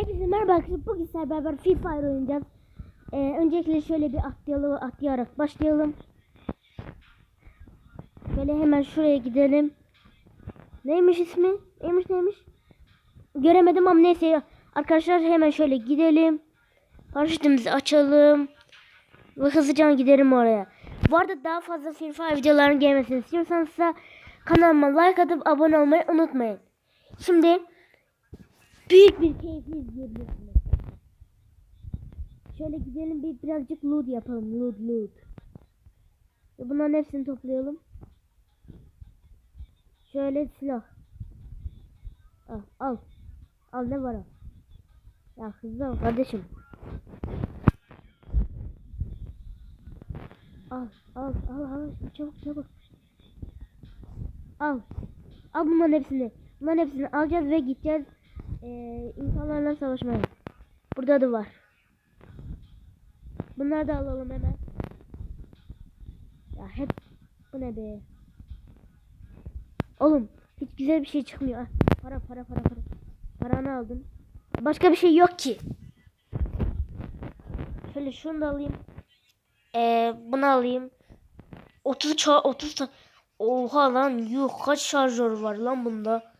Hepinize merhaba arkadaşlar. Bugün sizlerle beraber Free Fire oynayacağız. Ee, öncelikle şöyle bir atlayalım, atlayarak başlayalım. Böyle hemen şuraya gidelim. Neymiş ismi? Neymiş neymiş? Göremedim ama neyse. Arkadaşlar hemen şöyle gidelim. Paraşütümüzü açalım. Ve hızlıca gidelim oraya. Bu arada daha fazla Free Fire videoların gelmesini istiyorsanız ise kanalıma like atıp abone olmayı unutmayın. Şimdi büyük bir keyifli izleyebilirsiniz. Şöyle gidelim bir birazcık loot yapalım. Loot loot. Ve bunların hepsini toplayalım. Şöyle silah. Al al. Al ne var al. Ya hızlı ol kardeşim. Al al al al çabuk çabuk. Al. Al bunların hepsini. Bunların hepsini alacağız ve gideceğiz ee, insanlarla savaşmaya. Burada da var. Bunları da alalım hemen. Ya hep bu ne be? Oğlum hiç güzel bir şey çıkmıyor. Ah, para para para para. Paranı aldım. Başka bir şey yok ki. Şöyle şunu da alayım. Ee, bunu alayım. 30 ça 30 ta Oha lan yuh kaç şarjör var lan bunda?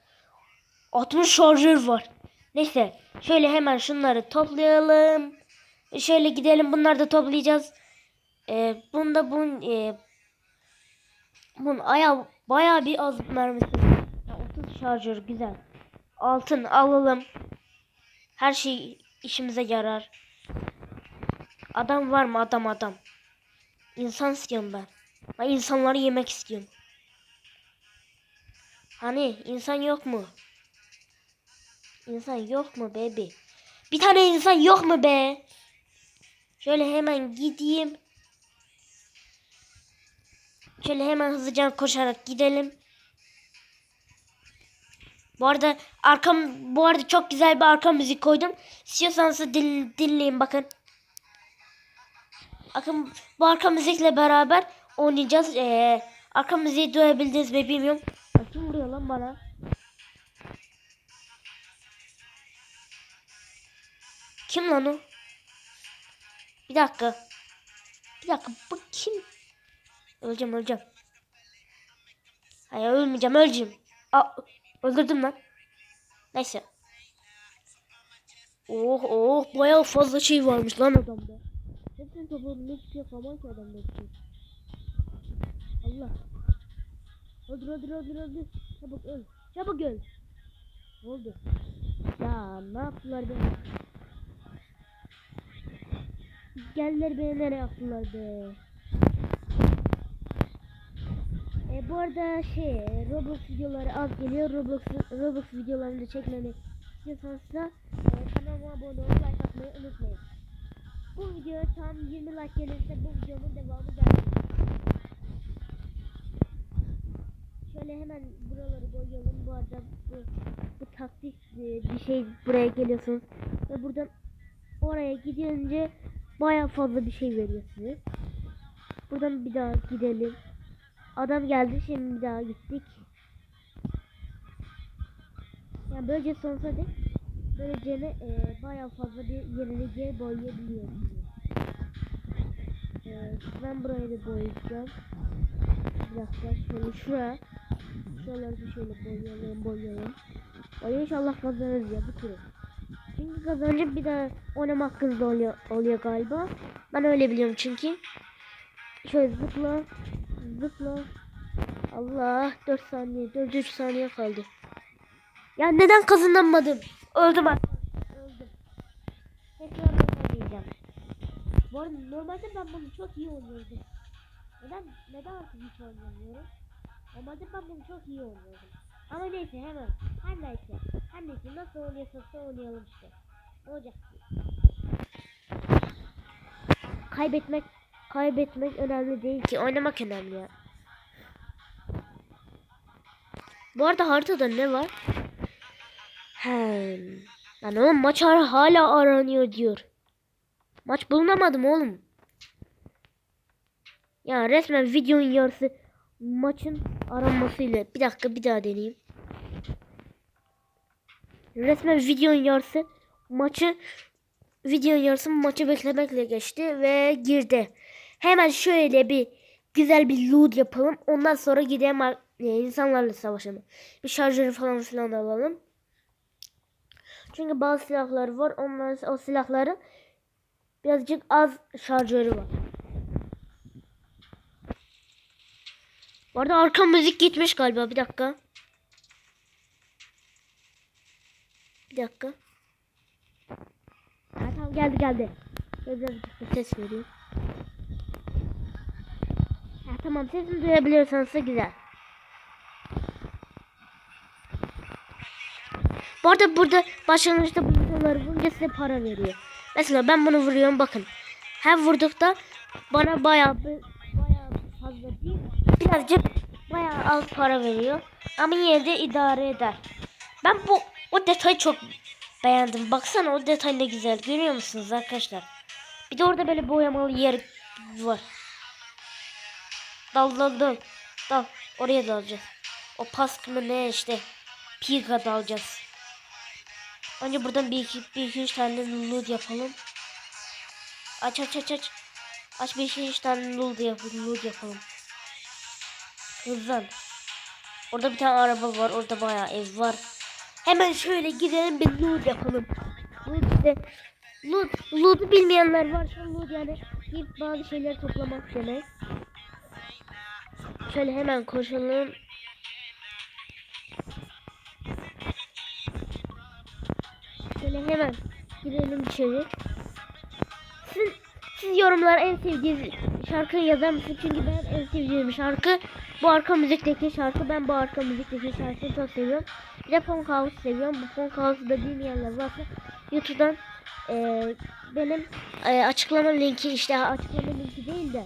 60 şarjör var. Neyse şöyle hemen şunları toplayalım. Şöyle gidelim bunları da toplayacağız. Ee, bunda bun e, bun aya baya bir az mermisi. Ya, 30 şarjör güzel. Altın alalım. Her şey işimize yarar. Adam var mı adam adam. İnsan istiyorum ben. Ben insanları yemek istiyorum. Hani insan yok mu? İnsan yok mu baby? Bir tane insan yok mu be? Şöyle hemen gideyim. Şöyle hemen hızlıca koşarak gidelim. Bu arada arkam bu arada çok güzel bir arka müzik koydum. İstiyorsanız din, dinleyin bakın. Bakın bu arka müzikle beraber oynayacağız. Ee, arka müziği duyabildiniz mi bilmiyorum. Kim vuruyor lan bana? Kim lan o? Bir dakika. Bir dakika bu kim? Öleceğim öleceğim. Hayır ölmeyeceğim öleceğim. Aa, öldürdüm lan. Neyse. Oh oh bayağı fazla şey varmış lan adamda. Hepsini topladım hiçbir şey kalmaz ki adamda şey. Allah. Öldür öldür öldür öldür. Çabuk öl. Çabuk öl. Ne oldu? Ya ne yaptılar be? Geldiler beni nereye yaptılar be? E, bu arada şey Roblox videoları az geliyor. Roblox Roblox videolarını çekmemi istiyorsanız da e, kanalıma abone olup like atmayı unutmayın. Bu video tam 20 like gelirse bu videonun devamı gelir. Şöyle hemen buraları boyayalım. Bu arada bu, bu taktik e, bir şey buraya geliyorsunuz ve buradan oraya gidince baya fazla bir şey veriyor size. Buradan bir daha gidelim. Adam geldi şimdi bir daha gittik. Yani böylece sonsuza dek böylece e, baya fazla bir yerini geri boyayabiliyorsunuz. E, ben burayı da boyayacağım. Bir dakika şöyle şuraya. Da şöyle boyayalım boyayalım. Ay inşallah kazanırız ya bu turu. Çünkü kazanınca bir daha oynama hakkınız oluyor, oluyor galiba. Ben öyle biliyorum çünkü. Şöyle zıpla. Zıpla. Allah 4 saniye 4 3 saniye kaldı. Ya neden kazanamadım? Öldüm artık. Öldüm. Tekrar oynayacağım. Bu arada normalde ben bunu çok iyi oynuyordum. Neden neden artık hiç oynamıyorum? Normalde ben bunu çok iyi oynuyordum. Ama neyse hemen. Her neyse. Her neyse nasıl oynuyorsak da oynayalım işte. Olacak ki? Kaybetmek kaybetmek önemli değil ki. Oynamak önemli ya. Bu arada haritada ne var? Hem. Lan oğlum maç hala aranıyor diyor. Maç bulunamadım oğlum. Ya resmen videonun yarısı maçın aranmasıyla. Bir dakika bir daha deneyeyim. Resmen videonun yarısı maçı video yarısı maçı beklemekle geçti ve girdi. Hemen şöyle bir güzel bir loot yapalım. Ondan sonra gidelim e, insanlarla savaşalım. Bir şarjörü falan filan alalım. Çünkü bazı silahlar var. Onlar o silahları birazcık az şarjörü var. Bu arada arka müzik gitmiş galiba. Bir dakika. Dakika. Ha, tamam geldi geldi. Şöyle birazcık da ses vereyim. Ha, tamam sesini duyabiliyorsanız da güzel. Bu arada burada başlangıçta bu videoları vurunca size para veriyor. Mesela ben bunu vuruyorum bakın. Her vurdukta bana bayağı bir, bayağı fazla değil. Birazcık bayağı az para veriyor. Ama yine de idare eder. Ben bu o detayı çok beğendim. Baksana o detay ne güzel. Görüyor musunuz arkadaşlar? Bir de orada böyle boyamalı yer var. Dal dal dal. Dal. Oraya dalacağız. O pask mı ne işte. Pika dalacağız. Önce buradan bir iki, bir iki üç tane loot yapalım. Aç aç aç aç. Aç bir iki üç tane loot yapalım. Loot yapalım. Hızlan. Orada bir tane araba var. Orada bayağı ev var. Hemen şöyle gidelim bir loot yapalım. Loot işte. Loot, loot'u bilmeyenler varsa loot yani bir bazı şeyler toplamak demek. Şöyle hemen koşalım. Şöyle hemen girelim içeri. Siz, siz yorumlara en sevdiğiniz şarkıyı yazar mısınız? Çünkü ben en sevdiğim şarkı bu arka müzikteki şarkı. Ben bu arka müzikteki şarkıyı çok seviyorum. Bir de Funk House seviyorum. Bu Funk House'u da bilmeyenler varsa YouTube'dan eee, benim eee, açıklama linki işte açıklama linki değil de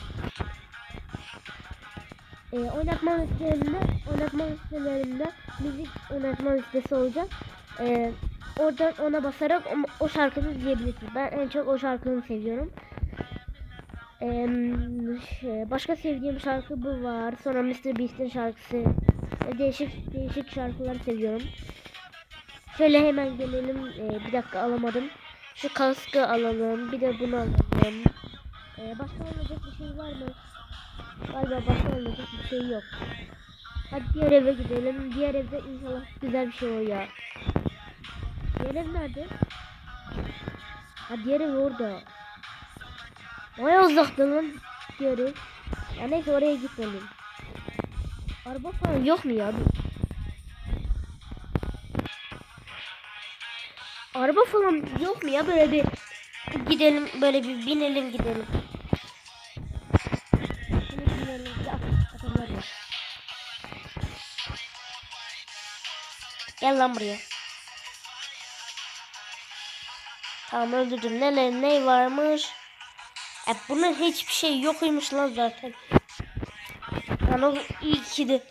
e, oynatma listelerinde oynatma listelerinde müzik oynatma listesi olacak. E, oradan ona basarak o, o şarkıyı izleyebilirsiniz. Ben en çok o şarkıyı seviyorum. E, şey, başka sevdiğim şarkı bu var. Sonra Mr. Beast'in şarkısı. E, değişik değişik şarkıları seviyorum. Şöyle hemen gelelim. E, bir dakika alamadım. Şu kaskı alalım. Bir de bunu alalım. E, başka alacak bir şey var mı? Galiba başka olacak bir şey yok. Hadi diğer eve gidelim. Diğer evde inşallah güzel bir şey olur ya. Diğer ev nerede? Ha diğer ev orada. Baya uzakta lan diğer ev. Ya neyse oraya gitmedim. Araba falan yok mu ya? Araba falan yok mu ya böyle bir gidelim böyle bir binelim gidelim. Gel lan buraya. Tamam öldürdüm. Ne, ne varmış? E bunun hiçbir şey yokuymuş lan zaten. Yani o iyi ki de.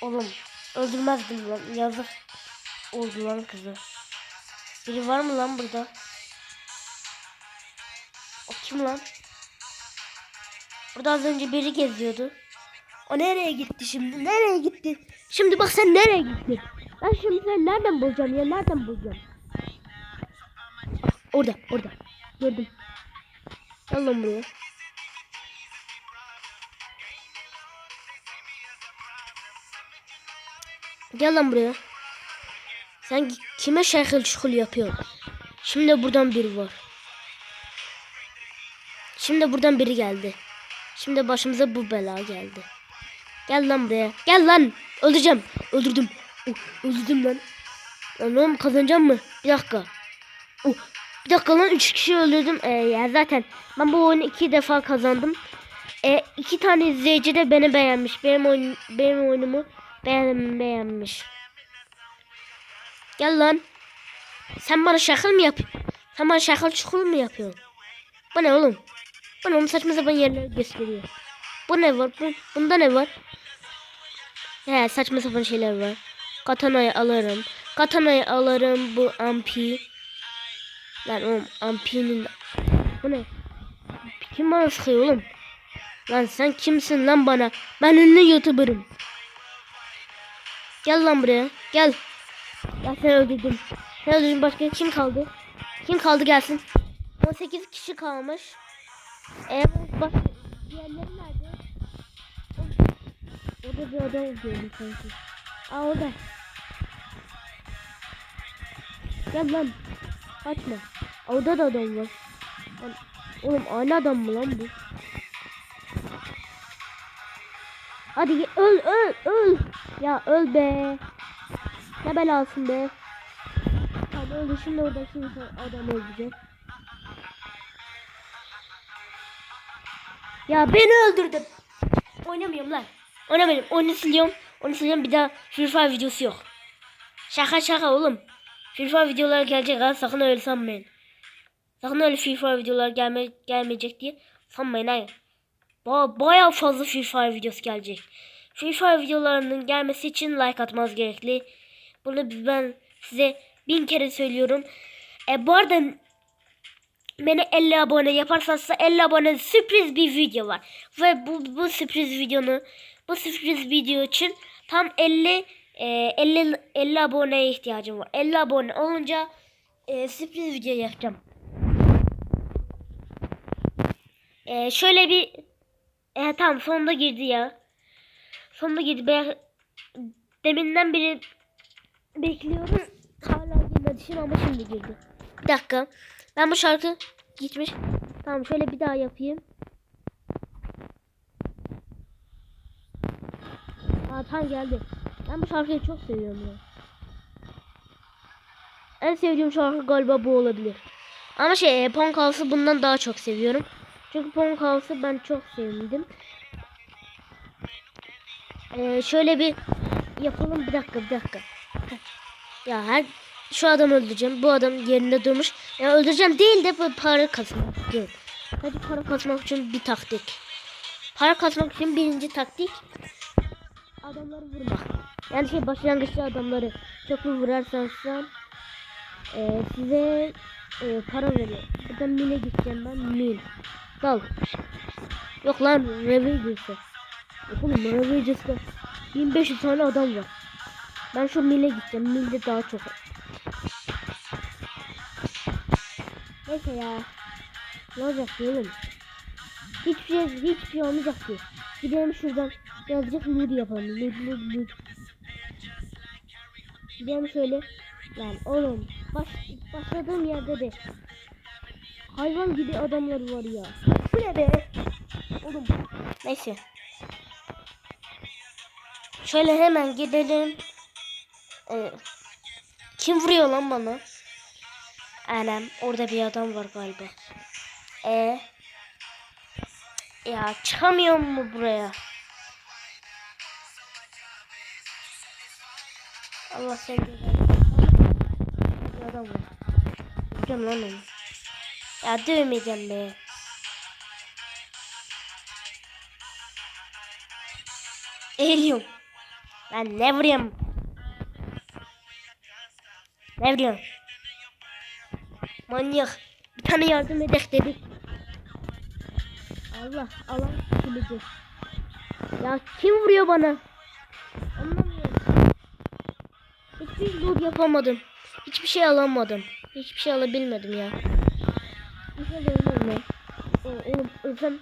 Oğlum öldürmezdim lan. Yazık oldu lan kızı. Biri var mı lan burada? O kim lan? Burada az önce biri geziyordu. O nereye gitti şimdi? Nereye gitti? Şimdi bak sen nereye gittin? Ben şimdi sen nereden bulacağım ya? Nereden bulacağım? Bak, orada, orada. Gördüm. Gel lan buraya. Gel lan buraya. Sen kime şekil şukul yapıyorsun? Şimdi buradan biri var. Şimdi buradan biri geldi. Şimdi başımıza bu bela geldi. Gel lan buraya. Gel lan. Öldüreceğim. Öldürdüm. Oh, öldürdüm lan. Lan oğlum kazanacağım mı? Bir dakika. Oh, bir dakika lan. Üç kişi öldürdüm. Ee, ya zaten ben bu oyunu iki defa kazandım. Ee, iki tane izleyici de beni beğenmiş. Benim oyun, benim oyunumu beğen, beğenmiş. Gel lan. Sen bana şakal mı yapıyorsun? Sen bana şakal çukur mu yapıyorsun? Bu ne oğlum? Bu ne oğlum saçma sapan yerler gösteriyor. Bu ne var? Bu, bunda ne var? He saçma sapan şeyler var. Katana'yı alırım. Katana'yı alırım. Bu ampi. Lan oğlum ampinin... Bu ne? Kim bana sıkıyor oğlum? Lan sen kimsin lan bana? Ben ünlü youtuberım. Gel lan buraya. Gel. Ya sen öldürdün. Sen öldürdün başka kim kaldı? Kim kaldı gelsin. 18 kişi kalmış. Eğer bak diğerleri nerede? Orada bir adam gördüm sanki. Aa orada. Gel lan. Kaçma. Orada da adam var. Oğlum aynı adam mı lan bu? Hadi öl öl öl. Ya öl be. Ne belasın be. Tamam öldü şimdi orada şimdi adam öldürecek. Ya beni öldürdün. Oynamıyorum lan. Oynamıyorum. Oyunu siliyorum. Oyunu siliyorum bir daha Free Fire videosu yok. Şaka şaka oğlum. Fire videolar gelecek ha sakın öyle sanmayın. Sakın öyle Fire videolar gelme, gelmeyecek diye sanmayın hayır. Ba bayağı fazla Fire videosu gelecek. Fire videolarının gelmesi için like atmanız gerekli. Bunu ben size bin kere söylüyorum. E, bu arada beni 50 abone yaparsanız size 50 abone sürpriz bir video var. Ve bu, bu sürpriz videonu bu sürpriz video için tam 50 e, 50 50 aboneye ihtiyacım var. 50 abone olunca e, sürpriz video yapacağım. E, şöyle bir e, tamam sonunda girdi ya. Sonunda girdi. Ben deminden beri bekliyorum. Hala girmedi şimdi ama şimdi girdi. Bir dakika. Ben bu şarkı gitmiş. Tamam şöyle bir daha yapayım. Aa tam geldi. Ben bu şarkıyı çok seviyorum ya. En sevdiğim şarkı galiba bu olabilir. Ama şey Punk House'ı bundan daha çok seviyorum. Çünkü Punk House'ı ben çok sevdim. Ee, şöyle bir yapalım bir dakika bir dakika. Ya her şu adamı öldüreceğim. Bu adam yerinde durmuş. Ya öldüreceğim değil de para kazanmak için. Hadi para kazanmak için bir taktik. Para kazanmak için birinci taktik adamları vurmak. Yani şey başlangıçta adamları çok mu vurarsan sen e, size e, para veriyor. Buradan mine gideceğim ben mil. Dal. Yok lan Ravagers'ı. Yok oğlum Ravagers'da 1500 tane adam var. Ben şu mile gideceğim. Milde daha çok. Neyse ya. Ne olacak oğlum? Hiçbir şey, hiçbir şey olmayacak ki. Gidelim şuradan. Birazcık mood yapalım. Mood mood mood. Gidelim şöyle. Lan oğlum. Baş, başladığım yerde de. Hayvan gibi adamlar var ya. Bu ne be? Oğlum. Neyse. Şöyle hemen gidelim. Ee, kim vuruyor lan bana? Anam orada bir adam var galiba. E ya çıkamıyor mu buraya? Allah seni adam var. Vuracağım lan onu. Ya dövmeyeceğim be. Eğiliyorum. Ben ne vuruyorum? Ne vuruyorsun? Manyak. Bir tane yardım edek dedik. Allah Allah kılıcı. Ya kim vuruyor bana? Anlamıyorum. Hiçbir loot yapamadım. Hiçbir şey alamadım. Hiçbir şey alabilmedim ya. Bir şey görmüyorum ben. Oğlum ölsem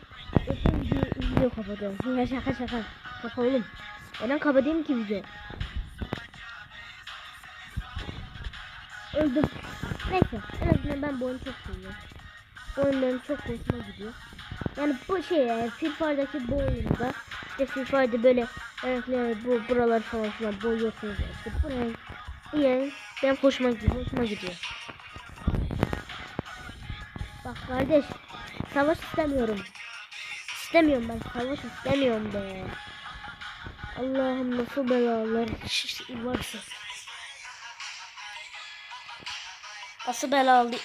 ölsem video, video kapatıyorum. Ya şaka şaka. Şaka oğlum. Neden kapatayım ki video? Öldüm. Neyse en azından ben bu oyunu çok seviyorum. Bu oyun benim çok hoşuma gidiyor. Yani bu şey Fire'daki bu oyunda işte Fire'da böyle yani bu buralar falan filan boyuyorsunuz işte bu yani benim hoşuma gidiyor hoşuma gidiyor. Bak kardeş savaş istemiyorum. İstemiyorum ben savaş istemiyorum be. Allah'ım nasıl belalar varsa. Nasıl belalı?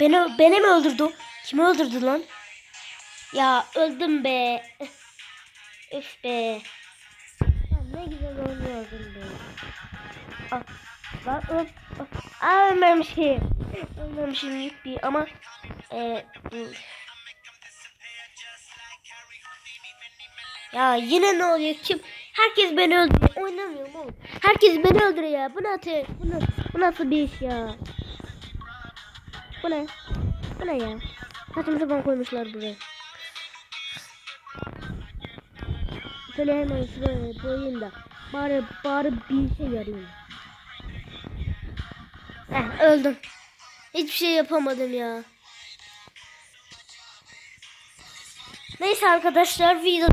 Beni, beni mi öldürdü? Kimi öldürdü lan? Ya öldüm be. Üf be. Ya ne güzel oynuyordum be. Ah, lan öl. Aa ölmemişim. Ölmemişim yuppi ama e, ya yine ne oluyor kim? Herkes beni öldürüyor. Oynamıyorum oğlum. Herkes beni öldürüyor ya. Bu nasıl, bu, nasıl, bu nasıl bir iş ya? Bu ne? Bu ne ya? Saçma sapan koymuşlar buraya. Şöyle hemen şuraya koyayım da. Bari, bari bir şey yarayayım. Heh öldüm. Hiçbir şey yapamadım ya. Neyse arkadaşlar video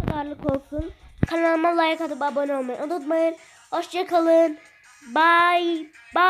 kadarlık olsun. Kanalıma like atıp abone olmayı unutmayın. Hoşçakalın. Bye bye.